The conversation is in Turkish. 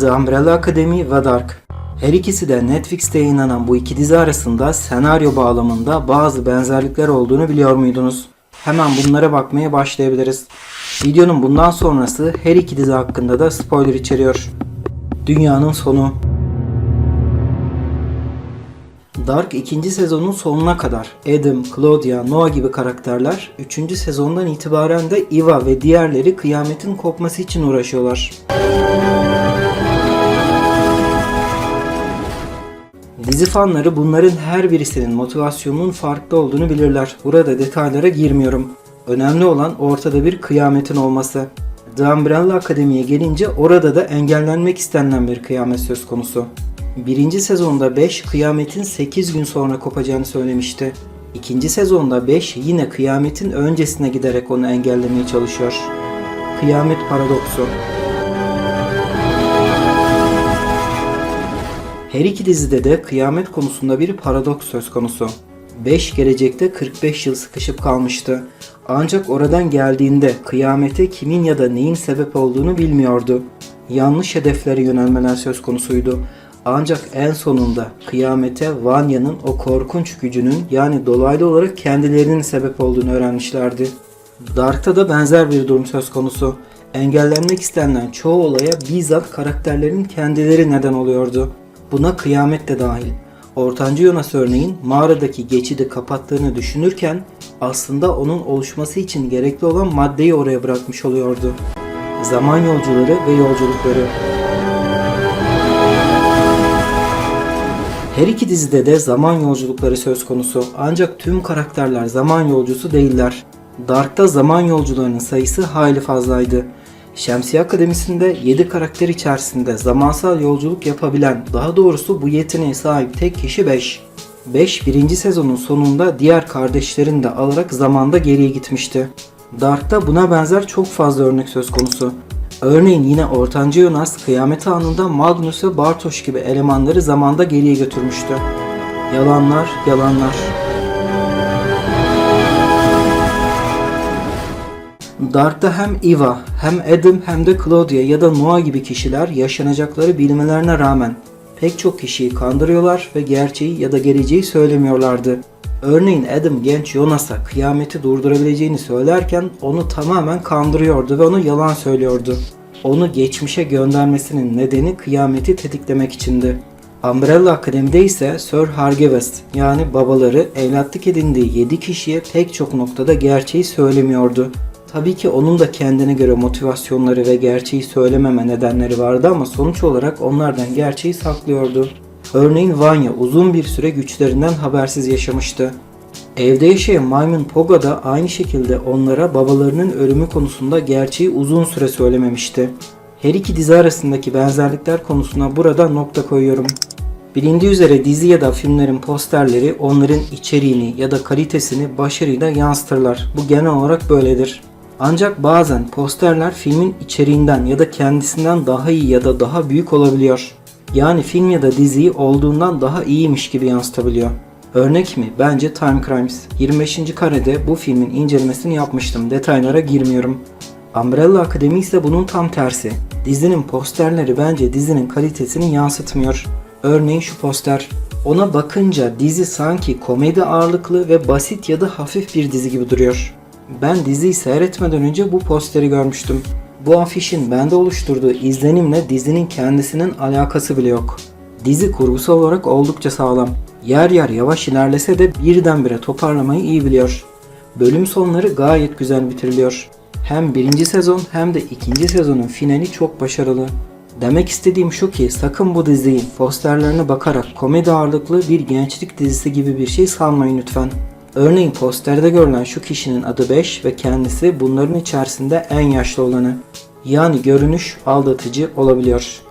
The Umbrella Academy ve Dark. Her ikisi de Netflix'te yayınlanan bu iki dizi arasında senaryo bağlamında bazı benzerlikler olduğunu biliyor muydunuz? Hemen bunlara bakmaya başlayabiliriz. Videonun bundan sonrası her iki dizi hakkında da spoiler içeriyor. Dünyanın sonu. Dark ikinci sezonun sonuna kadar Adam, Claudia, Noah gibi karakterler 3. sezondan itibaren de Eva ve diğerleri kıyametin kopması için uğraşıyorlar. Dizi fanları bunların her birisinin motivasyonunun farklı olduğunu bilirler. Burada detaylara girmiyorum. Önemli olan ortada bir kıyametin olması. The Umbrella Akademi'ye gelince orada da engellenmek istenilen bir kıyamet söz konusu. Birinci sezonda 5 kıyametin 8 gün sonra kopacağını söylemişti. İkinci sezonda 5 yine kıyametin öncesine giderek onu engellemeye çalışıyor. Kıyamet paradoksu. Her iki dizide de kıyamet konusunda bir paradoks söz konusu. 5 gelecekte 45 yıl sıkışıp kalmıştı. Ancak oradan geldiğinde kıyamete kimin ya da neyin sebep olduğunu bilmiyordu. Yanlış hedeflere yönelmeler söz konusuydu. Ancak en sonunda kıyamete Vanya'nın o korkunç gücünün yani dolaylı olarak kendilerinin sebep olduğunu öğrenmişlerdi. Dark'ta da benzer bir durum söz konusu. Engellenmek istenilen çoğu olaya bizzat karakterlerin kendileri neden oluyordu. Buna kıyamet de dahil. Ortancı Yonas örneğin mağaradaki geçidi kapattığını düşünürken aslında onun oluşması için gerekli olan maddeyi oraya bırakmış oluyordu. Zaman yolcuları ve yolculukları. Her iki dizide de zaman yolculukları söz konusu ancak tüm karakterler zaman yolcusu değiller. Dark'ta zaman yolcularının sayısı hayli fazlaydı. Şemsiye Akademisi'nde 7 karakter içerisinde zamansal yolculuk yapabilen, daha doğrusu bu yeteneğe sahip tek kişi 5. 5 birinci sezonun sonunda diğer kardeşlerini de alarak zamanda geriye gitmişti. Dark'ta buna benzer çok fazla örnek söz konusu. Örneğin yine Ortancı Jonas kıyamet anında Magnus ve Bartosz gibi elemanları zamanda geriye götürmüştü. Yalanlar, yalanlar. Dark'ta hem Eva, hem Adam hem de Claudia ya da Noah gibi kişiler yaşanacakları bilmelerine rağmen pek çok kişiyi kandırıyorlar ve gerçeği ya da geleceği söylemiyorlardı. Örneğin Adam genç Jonas'a kıyameti durdurabileceğini söylerken onu tamamen kandırıyordu ve ona yalan söylüyordu. Onu geçmişe göndermesinin nedeni kıyameti tetiklemek içindi. Umbrella Akademi'de ise Sir Hargevest yani babaları evlatlık edindiği 7 kişiye pek çok noktada gerçeği söylemiyordu. Tabii ki onun da kendine göre motivasyonları ve gerçeği söylememe nedenleri vardı ama sonuç olarak onlardan gerçeği saklıyordu. Örneğin Vanya uzun bir süre güçlerinden habersiz yaşamıştı. Evde yaşayan maymun Poga da aynı şekilde onlara babalarının ölümü konusunda gerçeği uzun süre söylememişti. Her iki dizi arasındaki benzerlikler konusuna burada nokta koyuyorum. Bilindiği üzere dizi ya da filmlerin posterleri onların içeriğini ya da kalitesini başarıyla yansıtırlar. Bu genel olarak böyledir. Ancak bazen posterler filmin içeriğinden ya da kendisinden daha iyi ya da daha büyük olabiliyor. Yani film ya da diziyi olduğundan daha iyiymiş gibi yansıtabiliyor. Örnek mi? Bence Time Crimes. 25. karede bu filmin incelemesini yapmıştım. Detaylara girmiyorum. Umbrella Academy ise bunun tam tersi. Dizinin posterleri bence dizinin kalitesini yansıtmıyor. Örneğin şu poster. Ona bakınca dizi sanki komedi ağırlıklı ve basit ya da hafif bir dizi gibi duruyor. Ben diziyi seyretmeden önce bu posteri görmüştüm. Bu afişin bende oluşturduğu izlenimle dizinin kendisinin alakası bile yok. Dizi kurgusal olarak oldukça sağlam. Yer yer yavaş ilerlese de birdenbire toparlamayı iyi biliyor. Bölüm sonları gayet güzel bitiriliyor. Hem birinci sezon hem de ikinci sezonun finali çok başarılı. Demek istediğim şu ki sakın bu diziyi posterlerine bakarak komedi ağırlıklı bir gençlik dizisi gibi bir şey sanmayın lütfen. Örneğin posterde görülen şu kişinin adı 5 ve kendisi bunların içerisinde en yaşlı olanı. Yani görünüş aldatıcı olabiliyor.